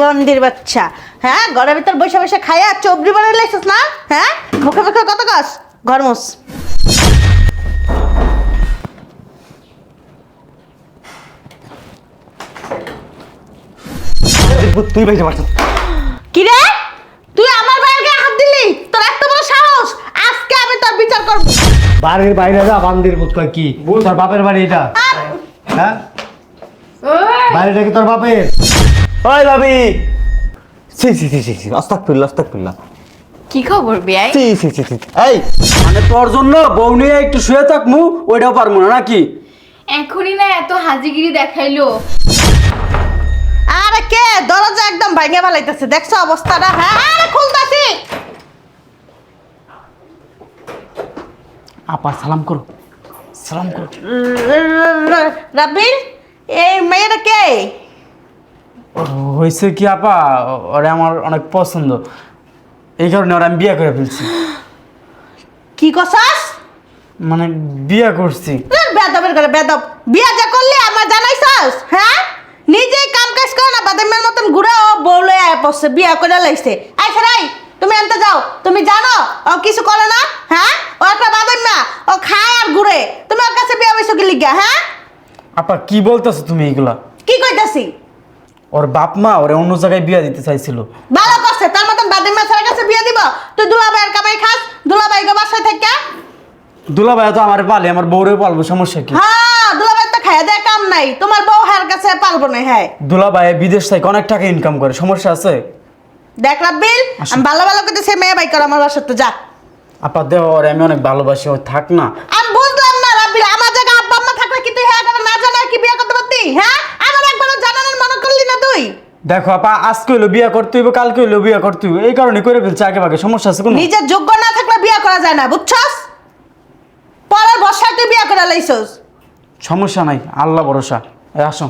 বন্দির বাচ্চা। হ্যাঁ ঘরের ভিতর বসে বসে খাইয়া চবরি বানাই লাইছিস না? হ্যাঁ? মুখে মুখে কত গাছ ঘর মোস তুই পারছিস কি রে? তুই আমার ভাইয়ের গায়ে হাত দিলি? তোর এত বড় সাহস? আজকে আমি তোর বিচার করব। বাড়ির বাইরে যা বান্দির বুধ কয় কি? তোর বাপের বাড়ি এটা। হ্যাঁ? বাড়িটা কি তোর বাপের? ওই ভাবি সি সি সি সি আস্তাগফিরুল্লাহ আস্তাগফিরুল্লাহ কি খবর বিয়াই সি সি সি সি এই মানে তোর জন্য বউ নিয়ে একটু শুয়ে থাকমু ওইটাও পারব না নাকি এখনই না এত হাজিগিরি দেখাইলো আরে কে দরজা একদম ভাঙে ফেলাইতেছে দেখছ অবস্থাটা হ্যাঁ আরে খুলতাছি আপা সালাম করো সালাম করো রাবিল এই মেয়েটা কে হয়েছে কি আপা? ওরে আমার অনেক পছন্দ। এই কারণে ওরা আমি বিয়ে করে ফেলছি। কি কসাস মানে বিয়ে করছি। বেদবের করে বেদব। বিয়া যা করলি আমার জানাইছস? হ্যাঁ? নিজেই কাম কাজ করে না বাদামের মতন ঘুরে ও বউলে আয় পড়ছে বিয়া করে লাইছে। আই সরাই তুমি আনতে যাও। তুমি জানো ও কিছু করে না হ্যাঁ? ও একটা বাদাম না ও খায় আর ঘুরে। তুমি ওর কাছে বিয়া বসে কি লিগা হ্যাঁ? আপা কি বলতেছো তুমি এইগুলা কি কইতাছি? ওর বাপ মা ওরে অন্য জায়গায় বিয়ে দিতে চাইছিল। ভালো করছে তার মতন বাদাম মাছের কাছে বিয়া দিব? তুই দুলাভাইয়ের কামাই খাস? দুলাভাই গো বাসায় থেকে? দুলাভাই তো আমার পালে আমার বউরে পালবো সমস্যা কি? হ্যাঁ দুলাভাই তো খাইয়া দেয় কাম নাই। তোমার বউ হার কাছে পারব না হ্যাঁ। দুলাভাই বিদেশ থেকে অনেক টাকা ইনকাম করে সমস্যা আছে? দেখ রাব্বিল আমি ভালো ভালো করতে সে মেয়ে বাই কর আমার বাসাতে যা। আপা দেহ ওরে আমি অনেক ভালোবাসি ও থাক না। আমি বুঝলাম না রাব্বিল আমার জায়গা আব্বা আম্মা থাকলে কি তুই হ্যাঁ করে না জানা কি বিয়ে করতে পারতি হ্যাঁ আমার একবারও জানানোর মনে করলি না তুই? দেখো আপা আজকে হইল বিয়ে করতে হইব কালকে হইল বিয়ে করতে হইব। এই কারণে করে ফেলছে আগে ভাগে সমস্যা আছে কোনো? নিজের যোগ্য না থাকলে বিয়ে করা যায় না বুঝছস? পরের বর্ষায় তুই বিয়ে করে লাইছস। সমস্যা নাই আল্লাহ ভরসা। এই আসো।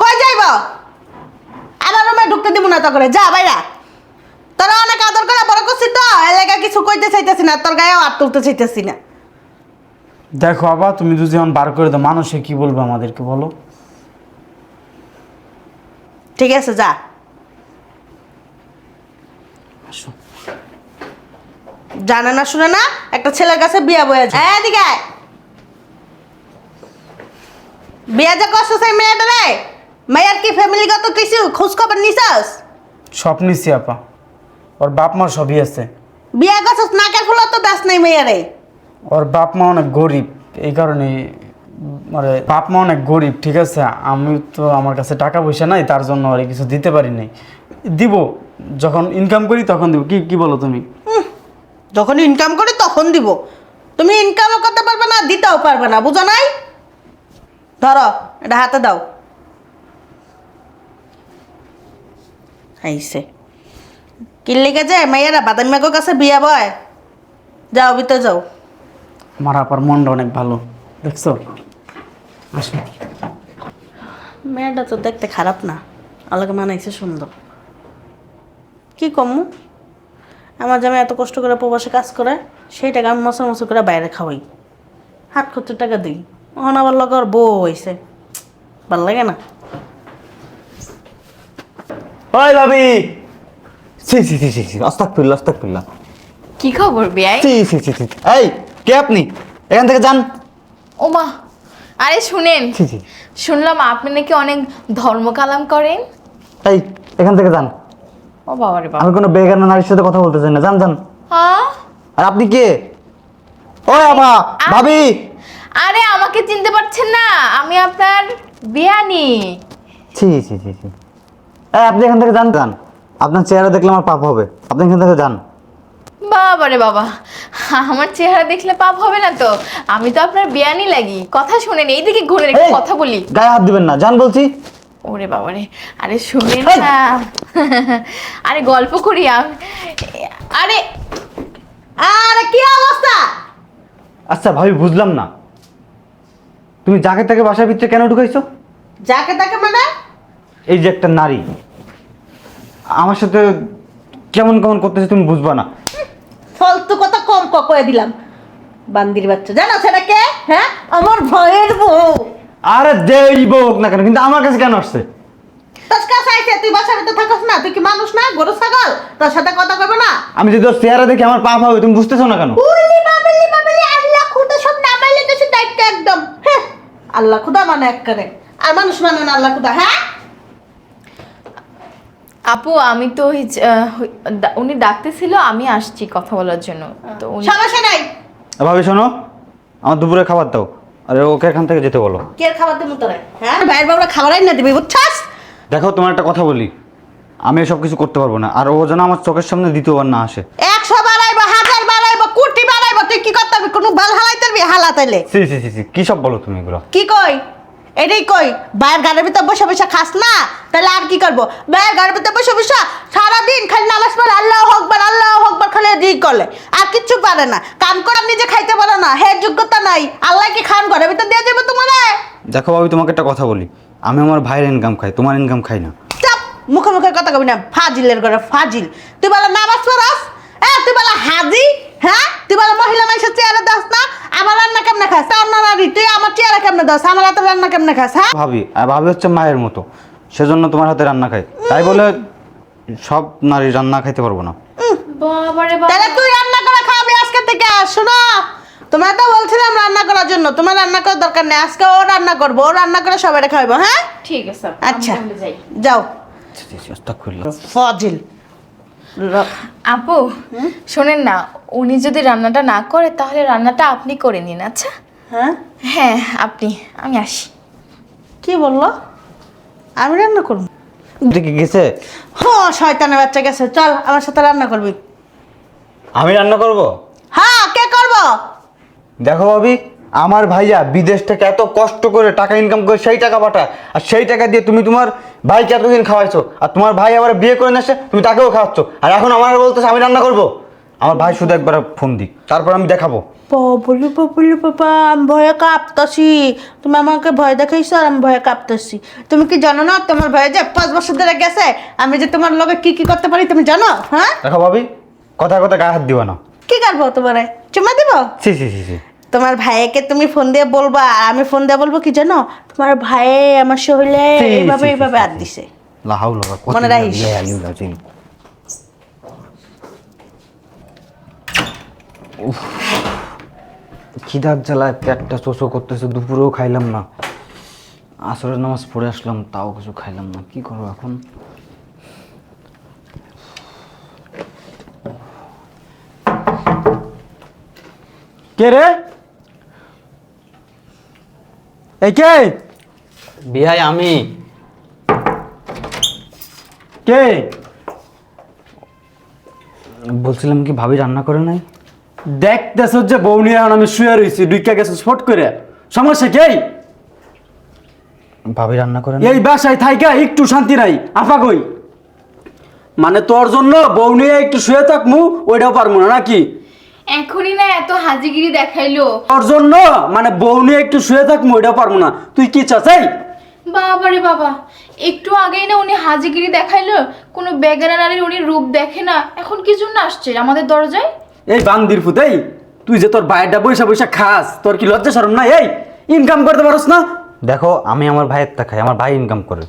কই যাইব? আমার রুমে ঢুকতে দিব না তো করে যা বাইরা। তোরা অনেক আদর করে বড় করছি তো এলাকা কিছু কইতে চাইতেছি না তোর গায়েও আর তুলতে চাইতেছি না। দেখো আবা তুমি যদি এখন বার করে দাও মানুষে কি বলবে আমাদেরকে বলো? ঠিক আছে যা। জানে না শুনে না একটা ছেলের কাছে বিয়া বয়ে যায় এদিকে। বিয়া যে করছ সেই মেয়েটা রে? মেয়ের কি ফ্যামিলিগত কিছু খোঁজ খবর নিছস? সব নিছি আপা। ওর বাপ মা সবই আছে। বিয়া করছস নাকের ফুল তো দাস নাই মেয়েরে। ওর বাপ মা অনেক গরিব এই কারণে মানে বাপ মা অনেক গরিব ঠিক আছে? আমি তো আমার কাছে টাকা পয়সা নাই তার জন্য আর কিছু দিতে পারি নাই। দিব যখন ইনকাম করি তখন দিব। কি কি বলো তুমি? যখন ইনকাম করি তখন দিব। তুমি ইনকামও করতে পারবে না দিতেও পারবে না বুঝো নাই? ধরো এটা হাতে দাও। আইসে। কিল্লিকে যে মেয়েরা বাদাম মেঘর কাছে বিয়া বয়। যাও ভিতরে যাও। আমার আপার মনটা অনেক ভালো দেখছ? আসো। মেয়েটা তো দেখতে খারাপ না। আলাকে মানাইছে সুন্দর। কি কমু? আমার জামে এত কষ্ট করে প্রবাসে কাজ করে সেই টাকা আমি মশা মশা করে বাইরে খাওয়াই। হাত খরচের টাকা দিই। ওখানে আবার লগর বউ হয়েছে ভালো লাগে না? ওই ভাবি! সি সি সি সি সি আস্তাগফিরুল্লাহ আস্তাগফিরুল্লাহ। কি খবর বিয়াই? সি সি সি সি এই কে আপনি? এখান থেকে যান। ওমা আরে শুনেন শুনলাম আপনি নাকি অনেক ধর্ম কালাম করেন। এই এখান থেকে যান। ও বাবা রে বাবা। আমি কোনো বেগানা নারীর সাথে কথা বলতে চাই না। যান যান। হ্যাঁ আর আপনি কে? ও আপা ভাবি! আরে আমাকে চিনতে পারছেন না আমি আপনার বিয়ানি। ছি ছি ছি ছি। এই আপনি এখান থেকে যান যান। আপনার চেহারা দেখলে আমার পাপ হবে। আপনি এখান থেকে যান। বাবা রে বাবা আমার চেহারা দেখলে পাপ হবে না তো? আমি তো আপনার বিয়ানি লাগি। কথা শুনেন এইদিকে ঘুরে একটু এই, কথা বলি। গায়ে হাত দিবেন না যান বলছি। ওরে বাবা রে আরে শুনেন না। আরে গল্প করি আম- আরে আরে কি অবস্থা? আচ্ছা ভাবি বুঝলাম না। তুমি যাকে তাকে বাসার ভিতরে কেন ঢুকাইছো? যাকে তাকে মানে? এই যে একটা নারী। আমার সাথে কেমন কেমন করতেছে তুমি বুঝবা না। ফালতু কথা কম ক করে দিলাম। বান্দির বাচ্চা জানো সেটা কে? হ্যাঁ? আমার ভয়ের বউ। আরে দেই হোক না কেন কিন্তু আমার কাছে কেন আসছে? তোর কাছে আইছে তুই বাসা তোর সাথে কথা কইবো না? আমি যদি তোর চেহারা দেখে আমার পাপ হবে তুমি বুঝতেছো না কেন? উলি বাবলি বাবলি আল্লাহ খুদা সব নামাইলে তো দায়িত্ব একদম। হ্যাঁ আল্লাহ খুদা মানে এক করে আর মানুষ মানে না আল্লাহ খুদা হ্যাঁ? আপু আমি তো উনি ডাকতেছিল আমি আসছি কথা বলার জন্য। তো উনি সমস্যা নাই। ভাবি শোনো আমার দুপুরে খাবার দাও। আরে ওকে এখান থেকে যেতে বলো। কে খাবার দেবো তোরে? হ্যাঁ? ভাইয়ের বাবুরা খাবারই না দিবি বুঝছাস? দেখো তোমার একটা কথা বলি। আমি এসব কিছু করতে পারব না। আর ও যেন আমার চোখের সামনে দ্বিতীয়বার না আসে। একশো বাড়াইবো হাজার বাড়াইবো কোটি বাড়াইবো তুই কি করতে হবে কোনো বাল হালাইতে পারবি হালাতাইলে সি সি সি সি কী সব বলো তুমি এগুলো? কি কই? এটাই কই? বাইরের গাড়ির ভিতর বসে বসে খাস না? তাহলে আর কি করব? বাইরের গাড়ির ভিতর বসে বসে সারাদিন খালি নামাজ পড়ে আল্লাহ হকবার আল্লাহ হকবার খালি দিই করলে। আর কিচ্ছু পারে না। কাম করে নিজে খাইতে পারে না। হে যোগ্যতা নাই। আল্লাহ কি খান ঘরের ভিতর দিয়ে যাবে তোমার? দেখো ভাবি তোমাকে একটা কথা বলি। আমি আমার ভাইয়ের ইনকাম খাই তোমার ইনকাম খাই না। চাপ! মুখে মুখে কথা কবি না। ফাজিলের ঘরে ফাজিল। তুই বলে নামাজ পড়াস? এ তুই বলে হাজি? হ্যাঁ? তুই বলে মহিলা মানুষের চেয়ারে দাস না? আমার রান্না কেমনে খাস? তার না নারী তুই আমার চেয়ারে কেমনে দাস? আমার হাতে রান্না কেমনে খাস হ্যাঁ? ভাবি আর ভাবি হচ্ছে মায়ের মতো। সেজন্য তোমার হাতে রান্না খাই। তাই বলে সব নারী রান্না খাইতে পারব না। বাবারে বাবা। তাহলে তুই রান্না করে খাওয়াবি আজকে থেকে শোনো তোমার তো বলছিলাম রান্না করার জন্য। তোমার রান্না করার দরকার নেই। আজকে ও রান্না করব ও রান্না করে সবাই খাওয়াবো হ্যাঁ? ঠিক আছে আপু, আচ্ছা যাও। ফজিল। আপু শোনেন না উনি যদি রান্নাটা না করে তাহলে রান্নাটা আপনি করে নিন আচ্ছা? হ্যাঁ? হ্যাঁ আপনি আমি আসি। কি বলল? আমি রান্না করব। দেখে গেছে? হ শয়তানের বাচ্চা গেছে চল আমার সাথে রান্না করবি। আমি রান্না করব? হ্যাঁ কে করব? দেখো ভাবি। আমার ভাইয়া বিদেশ থেকে এত কষ্ট করে টাকা ইনকাম করে সেই টাকা পাঠায় আর সেই টাকা দিয়ে তুমি তোমার ভাইকে এতদিন খাওয়াইছো আর তোমার ভাই আবার বিয়ে করে নিয়ে তুমি তাকেও খাওয়াচ্ছ। আর এখন আমার বলতেছে আমি রান্না করব। আমার ভাই শুধু একবার ফোন দিক তারপর আমি দেখাবো। বলি বলি বাবা আমি ভয়ে কাঁপতাছি। তুমি আমাকে ভয় দেখাইছো আর আমি ভয়ে কাঁপতাছি। তুমি কি জানো না তোমার ভয়ে যে পাঁচ বছর ধরে গেছে? আমি যে তোমার লগে কি কি করতে পারি তুমি জানো? হ্যাঁ? দেখো ভাবি কথা কথা গায়ে হাত দিবা না। কি করব তোমারে? চুমা দিব? সি সি সি সি তোমার ভাইকে তুমি ফোন দিয়ে বলবা আর আমি ফোন দিয়ে বলব কি জানো? তোমার ভাই আমার শহীলে এইভাবে এইভাবে আর দিছে। মনে রাখিস। খিদার জ্বালায় পেটটা চোচো করতেছে দুপুরেও খাইলাম না। আসরের নামাজ পড়ে আসলাম তাও কিছু খাইলাম না। কি করব এখন? কে রে? এই কে? বিহাই আমি। কে? বলছিলাম কি ভাবি রান্না করে নাই? দেখতেছ যে বউ নিয়ে এখন আমি শুয়ে রয়েছি দুইটা গেছে স্পট করে। সমস্যা কে? ভাবি রান্না করে এই বাসায় থাইকা একটু শান্তি নাই আফা কই? মানে তোর জন্য বউ নিয়ে একটু শুয়ে থাকমু ওইটাও পারব না নাকি? এখনই না এত হাজিগিরি দেখাইলো। তোর জন্য? মানে বউ নিয়ে একটু শুয়ে থাকমু ওইটাও পারব না। তুই কি চাচাই বাবারে বাবা একটু আগেই না উনি হাজিগিরি দেখাইলো কোনো বেগানা নারীর উনি রূপ দেখে না এখন কি জন্য আসছে আমাদের দরজায়? এই বান্দির ফুতেই তুই যে তোর বাইরটা বৈশা বৈশা খাস তোর কি লজ্জা শরম না এই? ইনকাম করতে পারস না? দেখো আমি আমার ভাইয়ের তা খাই আমার ভাই ইনকাম করে।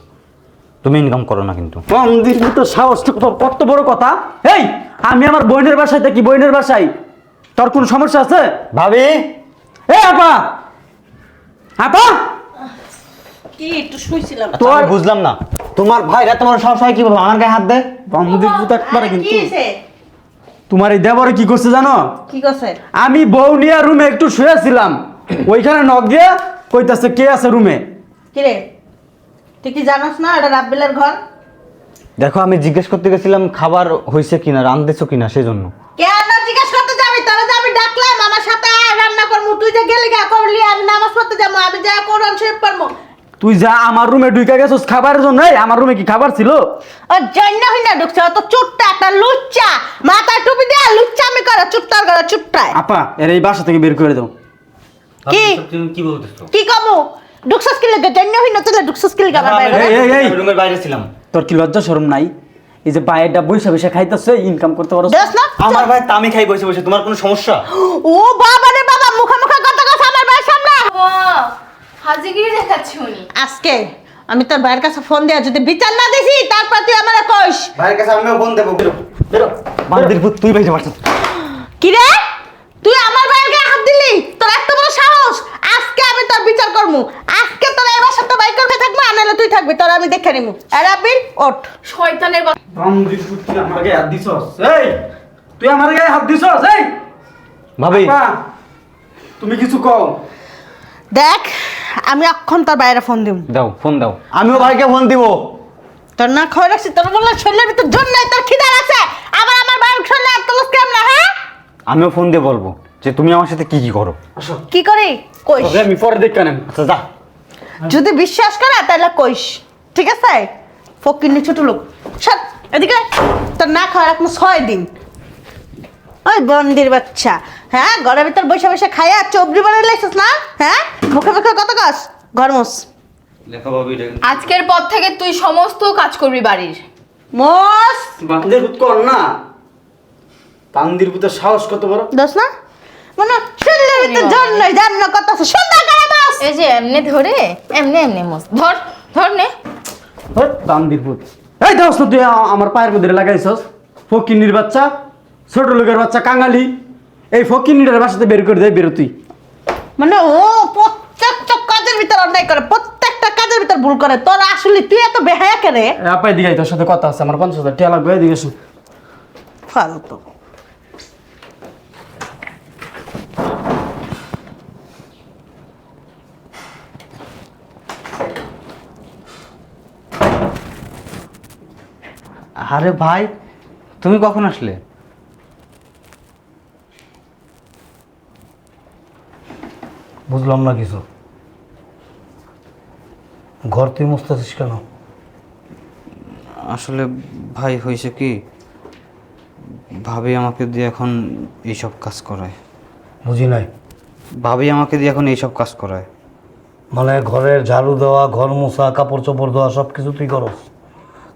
তুমি ইনকাম করো না কিন্তু। বান্দির ফুতো সাহস তো কত- কত বড় কথা। এই আমি আমার বোনের বাসায় থাকি বোনের বাসায়। তোর কোন সমস্যা আছে? ভাবি। এ আপা! আপা! কি একটু শুইছিলাম। তোর তোর- বুঝলাম না। তোমার ভাইরা তোমার সবসময় কি বলব? আমার গায়ে হাত দেয়? একবারে কিন্তু। তোমার এই দেবরে কি করছে জানো? কি করছে? আমি বউ নিয়ে রুমে একটু শুয়েছিলাম। ওইখানে নখ দিয়ে কইতাছে কে আছে রুমে? কিরে তুই কি জানাস না এটা রাব্বিলের ঘর? দেখো আমি জিজ্ঞেস করতে গেছিলাম খাবার হয়েছে কিনা? রান্ধতেছো কিনা? সেজন্য। কেন জিজ্ঞেস করতে যাবি তাহলে যাবি ডাকলাম আমার সাথে আয়, রান্না করব। তুই যে গেলি গা করলি আমি নামাজ পড়তে যাব আমি যা কোরআন শরীফ পড়ব। তুই যা আমার রুমে ঢুকে গেছিস খাবারের জন্য এই, আমার রুমে কি খাবার ছিল? ও জন্য হইনা ঢুকছে অত চুট্টা একটা লুচ্চা। মাথায় টুপি দিয়ে লুচ্চা আমি করে চুট্টার করে চুট্টায় আপা এর এই বাসা থেকে বের করে দাও। কি? কি বলতেছো? কি কমু? ঢুকছস কি লাগে জন্য হইনা তুই ঢুকছস কি লাগে আমার বাইরে? এই, এই। রুমের বাইরে ছিলাম। তোর কি লজ্জা শরম নাই? এই যে বাইরটা বৈশা বৈশা খাইতেছে ইনকাম করতে পারো। দেখ না আমার ভাই তা আমি খাই বসে বসে তোমার কোনো সমস্যা? ও বাবা রে বাবা মুখে মুখে কথা কথা আমার বাইরে সামনে। হাজিগিরি দেখাচ্ছে উনি। আজকে আমি তোর ভাইয়ের কাছে ফোন দেয়া যদি বিচার না দিছি তারপর তুই আমার কইস। ভাইয়ের কাছে আমিও ফোন দেবো বেরো বেরো। বান্দির পুত তুই বেঁচে পারছিস কি রে? তুই আমার ভাইয়ের গায়ে হাত দিলি? তোর এত বড় সাহস? আজকে আমি তোর বিচার করব আজকে তোর এই বাসার তো বাইক করবে থাকব আর নাহলে তুই থাকবি। তোর আমি দেখে নিবো আর আবির ওঠ। শয়তানের তুই আমার গায়ে হাত দিছস। এই তুই আমার গায়ে হাত দিছস? এই ভাবি। আপা, তুমি কিছু কও। দেখ আমি অক্ষণ তোর বাইরে ফোন দিব দাও ফোন দাও। আমিও ভাইকে ফোন দিব। তোর না রাখছি তোর বললাম শরীরের ভিতর জোর নাই তোর খিদা আছে আবার আমার বাইরের শরীরে আর তোর কেমন হ্যাঁ? আমিও ফোন দিয়ে বলব যে তুমি আমার সাথে কি কি করো। আসো। কি করি? কইস। তবে আমি পরে দেখ কেন আচ্ছা যা। যদি বিশ্বাস করে তাহলে কইস। ঠিক আছে? ফকির ছোট লোক। সব এদিকে তোর না খাওয়ার এখন ছয় দিন। ওই বন্দির বাচ্চা। হ্যাঁ ঘরের ভিতর বসে বসে খাইয়া চবরি বানিয়ে লাইছিস না? হ্যাঁ? মুখে মুখে কত গাছ গরমস আজকের পর থেকে তুই সমস্ত কাজ করবি বাড়ির। মস! বান্দির পুত কর না। বান্দির সাহস কত বড়? দোস না? মানে ভিতর জোর নাই কত সুন্দর করে মাস এই যে এমনি ধরে এমনি এমনি মোস। ধর ধর নে। বান্দির পুত এই দাও তুই আমার পায়ের মধ্যে লাগাইছস। ফকিনির বাচ্চা ছোট লোকের বাচ্চা কাঙালি। এই ফকিনিটার বাসাতে বের করে দেয় বেরো তুই মানে ও প্রত্যেকটা কাজের ভিতর অন্যায় করে প্রত্যেকটা কাজের ভিতর ভুল করে। তোর আসলে তুই এত বেহায়া কেনে? আপা এদিকে তোর সাথে কথা আছে আমার পঞ্চাশ হাজার টিয়া লাগবে এদিকে ফালতু। আরে ভাই তুমি কখন আসলে? বুঝলাম না কিছু। ঘর তুই মুস্তাছিস কেন? আসলে ভাই হয়েছে কি? ভাবি আমাকে দিয়ে এখন এইসব কাজ করায়। বুঝি নাই? ভাবি আমাকে দিয়ে এখন এইসব কাজ করায়। মানে ঘরের ঝাড়ু দেওয়া ঘর মোছা কাপড় চোপড় দেওয়া সব কিছু তুই করস?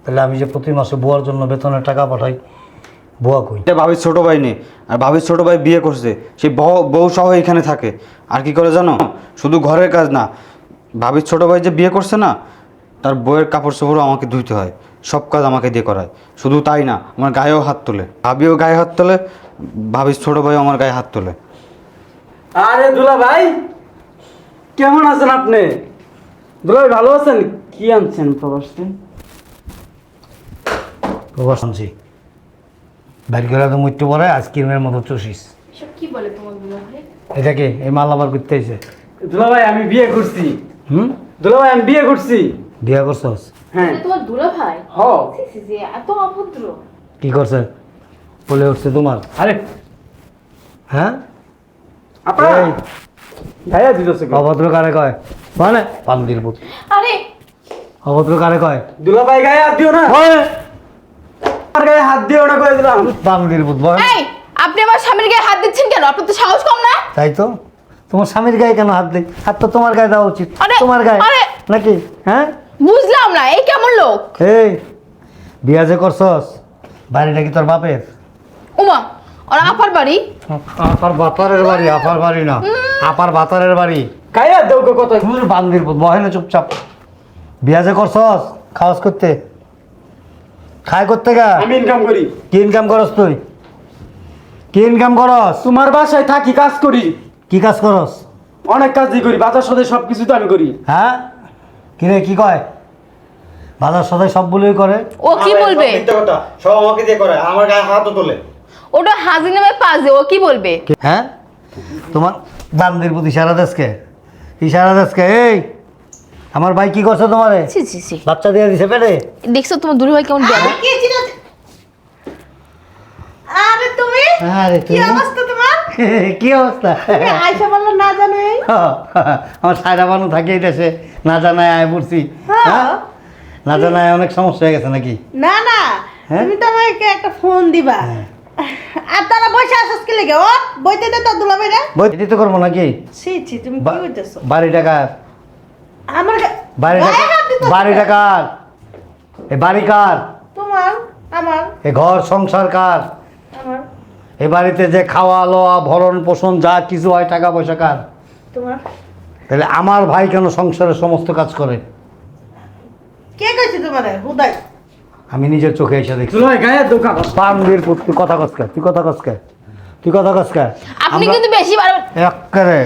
তাহলে আমি যে প্রতি মাসে বুয়ার জন্য বেতনের টাকা পাঠাই বুয়া কই? এটা ভাবির ছোট ভাই নেই আর ভাবির ছোট ভাই বিয়ে করছে সেই বউ- বউ সহ এখানে থাকে। আর কি করে জানো? শুধু ঘরের কাজ না ভাবির ছোট ভাই যে বিয়ে করছে না তার বইয়ের কাপড় চোপড়ও আমাকে ধুইতে হয় সব কাজ আমাকে দিয়ে করায়। শুধু তাই না আমার গায়েও হাত তোলে। ভাবিও গায়ে হাত তোলে ভাবির ছোট ভাইও আমার গায়ে হাত তোলে। আরে দুলা ভাই কেমন আছেন আপনি? দুলা ভাই ভালো আছেন? কি আনছেন প্রবাস? প্রবাস আনছি বাইর করে তো মৃত্যু পরে আইসক্রিমের মতো চষিস। সব কি বলে তোমার দুলা ভাই? এটাকে এই মাল আবার করতে এসে। দুলা ভাই আমি বিয়ে করছি। হুম? দুলা ভাই আমি বিয়ে করছি। বিয়া করছস? হ্যাঁ। তোমার দুলা ভাই? হ। সি সি সি এত অভদ্র। কি করছে? বলে উঠছে তোমার। আরে। হ্যাঁ? আপনার এই, গায়ে দিতেছে অভদ্র কারে কয়? মানে? পান্দির পুত। আরে। অভদ্র কারে কয়? দুলা ভাই গায়ে হাত দিও না। আমার গায়ে হাত দিও না করে দিলাম। পান্দির পুত এই আপনি আমার স্বামীর গায়ে হাত দিচ্ছেন কেন? আপনার তো সাহস কম না? তাই তো? তোমার স্বামীর গায়ে কেন হাত দেয় হাত তো তোমার গায়ে দেওয়া উচিত। আরে, তোমার গায়ে। আরে। নাকি? হ্যাঁ? বুঝলাম না এই কেমন লোক? এই বিয়া যে করছস বাড়িটা কি তোর বাপের? উমা ওরা আপার বাড়ি? আপার বাতারের বাড়ি আপার বাড়ি না। আপার বাতারের বাড়ি। গো কত? বান্দির চুপচাপ। বিয়া যে করছস খাওয়াস করতে। খায় করতে গা আমি ইনকাম করি। কি ইনকাম করস তুই? কি ইনকাম করস? তোমার বাসায় থাকি কাজ করি। কি কাজ করস? অনেক কাজই করি বাজার সাথে সব কিছু তো আমি করি। হ্যাঁ? কি রে কি কয়? বাজার সদাই সবগুলোই করে। ও কি বলবে? কথা সব আমাকে দিয়ে করে আমার গায়ে হাতও তোলে। ওটা হাজি নামে পাজে ও কি বলবে? হ্যাঁ? তোমার বান্দির প্রতি ইশারা দেশকে ইশারা দেশকে এই! আমার ভাই কি করছে তোমারে? ছি ছি ছি। বাচ্চা দিয়ে দিছে পেটে? দেখছ তোমার দুলা ভাই কেমন আরে বেয়াদব কি ছিল? আরে তুমি? আরে কি অবস্থা তোমার? কি অবস্থা? তুমি আয়সা বলল না জানে আমার সায়রা বানু থাকে এই দেশে না জানায় আয় পড়ছি। হ্যাঁ। না জানায় অনেক সমস্যা হয়ে গেছে নাকি? না না। হ্যাঁ? তুমি তো আমাকে একটা ফোন দিবা। হ্যাঁ। আর তারা বসে আসস কি লেগে ও বইতে দে তো দুলা ভাইরা বই দিতে করব নাকি? ছি ছি তুমি কি করতেছো? বাড়ি টাকার আমার বাড়ি বাড়ি? এ বাড়ি কার? তোমার আমার। এ ঘর সংসার কার? আমার। এ বাড়িতে যে খাওয়া লওয়া ভরণ পোষণ যা কিছু হয় টাকা পয়সা কার? তোমার। তাহলে আমার ভাই কেন সংসারের সমস্ত কাজ করে? কে কইছে তোমারে? হুদাই। আমি নিজের চোখে এসে দেখছি। গায়ে বান্দির তুই কথা কসকে তুই কথা কসকে তুই কথা কসকে আপনি কিন্তু বেশি বাড়াবেন। এক্কারে।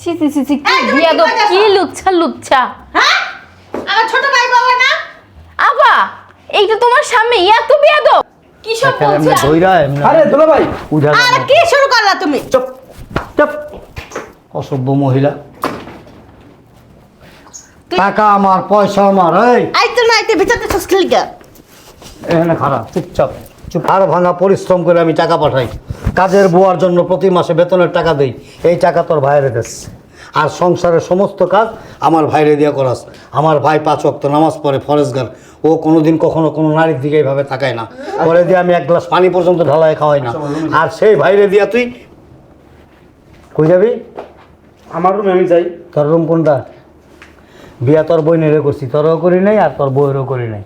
ছি ছি ছি ছি কি এই, তুমি কি লুচ্ছা লুচ্ছা। হ্যাঁ? আমার ছোট ভাই বাবা না? আপা এইটা তোমার সামনে এত বিয়াদব। কি সব বলছো? ধইরা এমনি আরে দুলা ভাই। উঠা আর কি শুরু করলা তুমি? চুপ চুপ। অসভ্য মহিলা। টাকা আমার পয়সা আমার এই। আইতো না আইতে ভিতরতে সুস্কিল গা এখানে খারাপ চুপচাপ। চুপ আর ভাঙা পরিশ্রম করে আমি টাকা পাঠাই। কাজের বুয়ার জন্য প্রতি মাসে বেতনের টাকা দেই। এই টাকা তোর ভাইরে দিচ্ছে আর সংসারের সমস্ত কাজ আমার ভাইরে দিয়ে করাস। আমার ভাই পাঁচ অক্ত নামাজ পড়ে ফরেজগার ও কোনোদিন কখনো কোনো নারীর দিকে এইভাবে তাকায় না। পরে দিয়ে আমি এক গ্লাস পানি পর্যন্ত ঢালায় খাওয়াই না। আর সেই ভাইরে দিয়া তুই কই যাবি? আমার রুমে আমি যাই। তোর রুম কোনটা? বিয়া তোর বইনেরও করছি তোরও করি নাই আর তোর বইয়েরও করি নাই।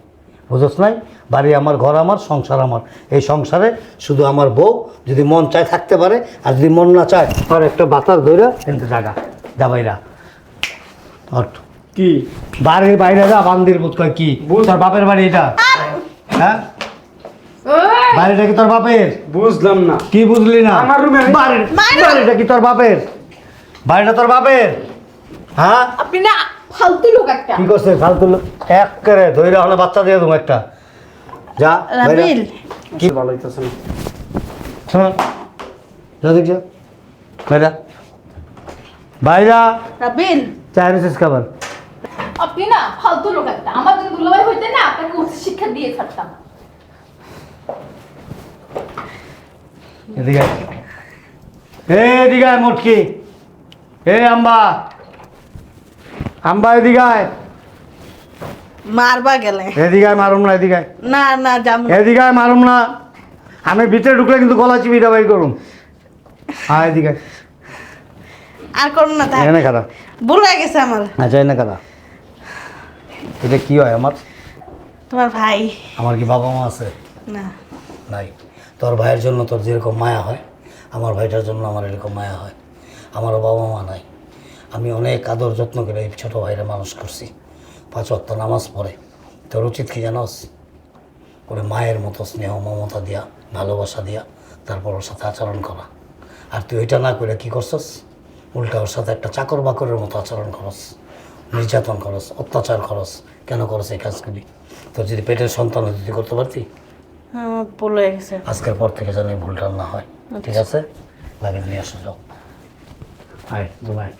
বুঝোস নাই? বাড়ি আমার ঘর আমার সংসার আমার। এই সংসারে শুধু আমার বউ যদি মন চায় থাকতে পারে আর যদি মন না চায় তোর একটা বাতাস ধরে কিন্তু জাগা। যা বাইরা। ওঠ। কি? বাড়ির বাইরে যা বান্দির বোধ কয় কি? তোর বাপের বাড়ি এটা? হ্যাঁ? বাড়িটা কি তোর বাপের? বুঝলাম না। কি বুঝলি না? আমার বাইরে- বাড়িটা কি তোর বাপের? বাড়িটা তোর বাপের? হ্যাঁ? আপনি না ফালতু লোক একটা। কি করছে ফালতু লোক এক করে ধৈর্য হলে বাচ্চা দিয়ে দেবো একটা। যা। রাবিল। কি? ভালো হইতেছে না শোন। যা দেখ যা। বাইরা। বাইরা। রাবিল। চাইনিজ খাবার। আপনি না ফালতু লোক একটা। আমার যদি দুলাভাই হইতে না আপনাকে উচ্চ শিক্ষা দিয়ে ছাড়তাম। এদিকে। এদিকে মোটকি। এ আম্বা। আম্বা এদিকে আয়। মারবা গেলে। এদিকে মারুম না এদিকে। না না যাম। এদিকে মারুম না। আমি ভিতরে ঢুকলে কিন্তু গলা চিবিটা বাই করুম। হ্যাঁ এদিকে। আর করো না থাক। এখানে খারাপ ভুল হয়ে গেছে আমার। আচ্ছা এনে খারাপ এটা কি হয় আমার? তোমার ভাই। আমার কি বাবা মা আছে? না। নাই। তোর ভাইয়ের জন্য তোর যেরকম মায়া হয় আমার ভাইটার জন্য আমার এরকম মায়া হয়। আমারও বাবা মা নাই। আমি অনেক আদর যত্ন করে এই ছোটো ভাইরা মানুষ করছি। পাঁচ অক্ত নামাজ পড়ে। তোর উচিত কি জানোস ওরে মায়ের মতো স্নেহ মমতা দিয়া ভালোবাসা দিয়া তারপর ওর সাথে আচরণ করা। আর তুই ওইটা না করে কি করছস? উল্টা ওর সাথে একটা চাকর বাকরের মতো আচরণ করস নির্যাতন করস অত্যাচার করস। কেন করস এই কাজগুলি? তোর যদি পেটের সন্তান হতো তুই করতে পারতি? ভুল হয়ে গেছে। আজকের পর থেকে যেন ভুলটা না হয়। ঠিক আছে? লাগে নিয়ে আসো যাও। আয় দুবাই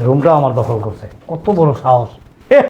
রুমটা আমার দখল করছে। কত বড় সাহস।